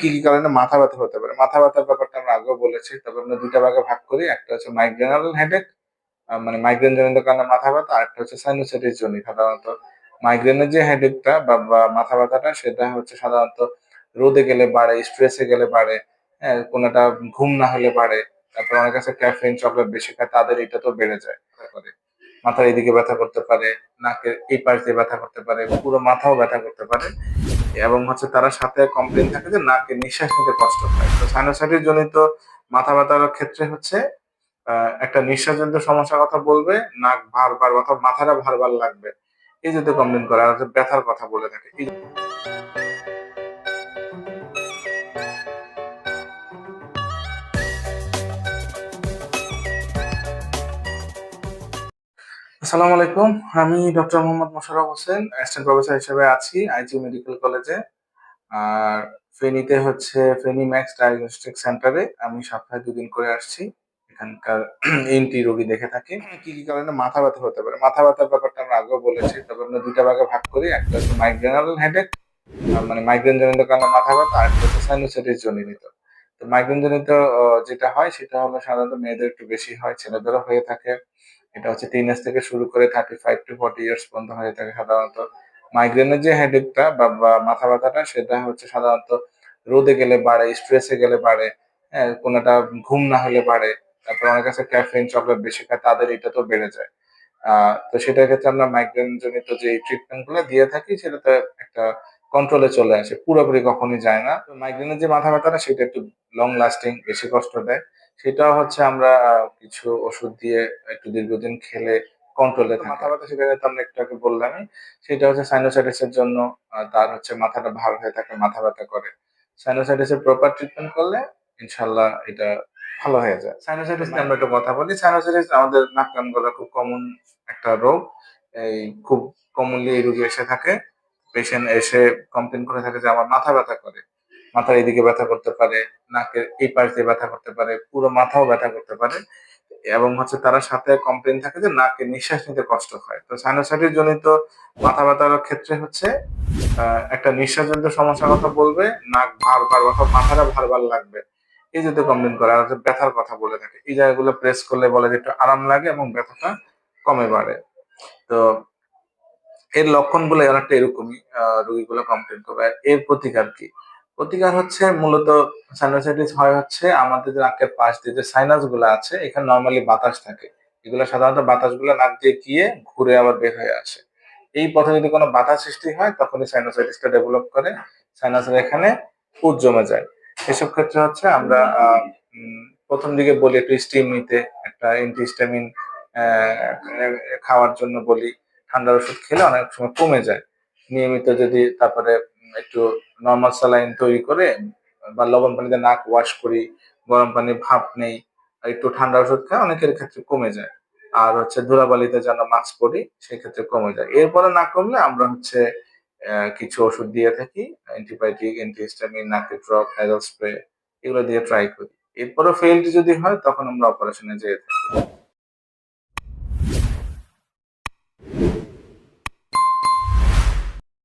কি কি কারণে মাথা ব্যথা হতে পারে? মাথা ব্যথার ব্যাপারটা আমরা আগেও বলেছি। তবে আমরা দুইটা ভাগে ভাগ করি। একটা হচ্ছে মাইগ্রেনাল হেডেক মানে মাইগ্রেন জনিত কারণে মাথা ব্যথা, আর একটা হচ্ছে সাইনোসাইটিস জনিত সাধারণত। মাইগ্রেনের যে হেডেকটা বা মাথা ব্যথাটা, সেটা হচ্ছে সাধারণত রোদে গেলে বাড়ে স্ট্রেসে গেলে বাড়ে হ্যাঁ কোনোটা ঘুম না হলে বাড়ে, তারপর অনেক কাছে ক্যাফেইন চকলেট বেশি খায়, তাদের এটা তো বেড়ে যায়। মাথার এদিকে ব্যথা করতে পারে, নাকের এই পাশ দিয়ে ব্যথা করতে পারে, পুরো মাথাও ব্যথা করতে পারে। এবং হচ্ছে তারা সাথে কমপ্লেন থাকে যে নাকে নিঃশ্বাস নিতে কষ্ট হয় তো সাইনোসাইটিস জনিত মাথা ব্যথার ক্ষেত্রে হচ্ছে একটা নিঃশ্বাসজনিত সমস্যার কথা বলবে, নাক ভারবার অথবা মাথাটা ভারবার লাগবে। এই যদি কমপ্লেন করে। ব্যথার কথা বলে থাকে। আসসালামু আলাইকুম। আমি doctor Mohammad Mosharraf Hossain, assistant professor হিসেবে আছি আইজি মেডিকেল কলেজে। আর ফেনীতে হচ্ছে ফেনী ম্যাক্স ডায়াগনস্টিক সেন্টারে আমি সপ্তাহে দুদিন করে আসছি। এখানকার এনটি রোগী দেখে থাকি। কি কি কারণে? মাথা ব্যথা হতে পারে। মাথা ব্যথার ব্যাপারটা আমরা আগেও বলেছি। তবে আমরা দুইটা ভাগে ভাগ করি। একটা হচ্ছে মাইগ্রেনাল হেডেক মানে মাইগ্রেন জনিত কারণে মাথা ব্যথা, আর একটা হচ্ছে সাইনোসাইটিস জনিত তো মাইগ্রেন জনিত যেটা হয়, সেটা হলো সাধারণত মেয়েদের একটু বেশি হয়, ছেলেদেরও হয়ে থাকে। এটা হচ্ছে টিন এজ থেকে শুরু করে thirty five to forty years পর্যন্ত হয়ে থাকে সাধারণত। মাইগ্রেনের যে হেডেকটা বা মাথা ব্যথাটা, সেটা হচ্ছে সাধারণত রোদে গেলে বাড়ে স্ট্রেসে গেলে বাড়ে হ্যাঁ কোনোটা ঘুম না হলে বাড়ে, তারপর অনেক কাছে ক্যাফেইন চকলেট বেশি খায়, তাদের এটা তো বেড়ে যায়। তো সেটার ক্ষেত্রে আমরা মাইগ্রেন জনিত যে ট্রিটমেন্টগুলো দিয়ে থাকি, সেটাতে একটা কন্ট্রোলে চলে আসে। পুরোপুরি কখনই যায় না। মাইগ্রেনের যে মাথা ব্যথাটা, সেটা একটু লং লাস্টিং বেশি কষ্ট দেয়। সেটাও হচ্ছে আমরা কিছু ওষুধ দিয়ে একটু দীর্ঘদিন খেলে কন্ট্রোলে মাথা ব্যথা সেটা আমরা একটু আগে বললামই সেটা হচ্ছে সাইনোসাইটিস এর জন্য তার হচ্ছে মাথাটা ভার হয়ে থাকে মাথা ব্যথা করে। সাইনোসাইটিস এর প্রপার ট্রিটমেন্ট করলে ইনশাল্লাহ এটা ভালো হয়ে যায়। সাইনোসাইটিস নিয়ে আমরা একটু কথা বলি সাইনোসাইটিস আমাদের নাক কান গলা খুব কমন একটা রোগ। এই খুব কমনলি এই রোগী এসে থাকে পেশেন্ট এসে কমপ্লেন করে থাকে যে আমার মাথা ব্যথা করে। মাথার এদিকে ব্যথা করতে পারে, নাকের এই পাশ দিয়ে ব্যথা করতে পারে, পুরো মাথাও ব্যথা করতে পারে। এবং হচ্ছে তারা সাথে কমপ্লেন থাকে যে নাকে নিঃশ্বাস নিতে কষ্ট হয়। তো সাইনোসাইটিস জনিত মাথা ব্যথার ক্ষেত্রে হচ্ছে একটা নিঃশ্বাসজনিত সমস্যার কথা বলবে, নাক ভারবার অথবা মাথাটা ভারবার লাগবে। এই যদি কমপ্লেন করে, আর ব্যথার কথা বলে থাকে। এই জায়গাগুলো প্রেস করলে বলে যে একটু আরাম লাগে এবং ব্যথাটা কমে বাড়ে। তো এর লক্ষণগুলো অনেকটা এরকমই রোগীগুলো কমপ্লেন করবে। এর প্রতিকার কি? প্রতিকার হচ্ছে মূলত সাইনোসাইটিস হয় হচ্ছে আমাদের নাকের পাশ দিয়ে যে সাইনাসগুলো আছে, এখানে নর্মালি বাতাস থাকে। এগুলো সাধারণত বাতাসগুলো নাক দিয়ে গিয়ে ঘুরে আবার বের হয়ে আসে। এই পথে যদি কোনো বাধা সৃষ্টি হয়, তখনই সাইনোসাইটিসটা ডেভেলপ করে সাইনাসের এখানে পুজ জমে যায়। এসব ক্ষেত্রে হচ্ছে আমরা প্রথম দিকে বলি একটু স্টিম নিতে, একটা অ্যান্টিহিস্টামিন খাওয়ার জন্য বলি। ঠান্ডার ওষুধ খেলে অনেক সময় কমে যায়। নিয়মিত যদি তারপরে একটু নর্মাল স্যালাইন তৈরি করে বা লবণ পানিতে নাক ওয়াশ করি, গরম পানি ভাপ নেই, আর একটু ঠান্ডা ওষুধ খাই, অনেকের ক্ষেত্রে কমে যায়। আর হচ্ছে ধুলাবালিতে যেন মাস্ক পরি সেক্ষেত্রে কমে যায়। এরপরে না কমলে আমরা হচ্ছে কিছু ওষুধ দিয়ে থাকি অ্যান্টিবায়োটিক অ্যান্টিহিস্টামিন নাকের ড্রপ নাইজাল স্প্রে এগুলো দিয়ে ট্রাই করি। এরপরে ফেলড যদি হয়, তখন আমরা অপারেশনে যেয়ে থাকি।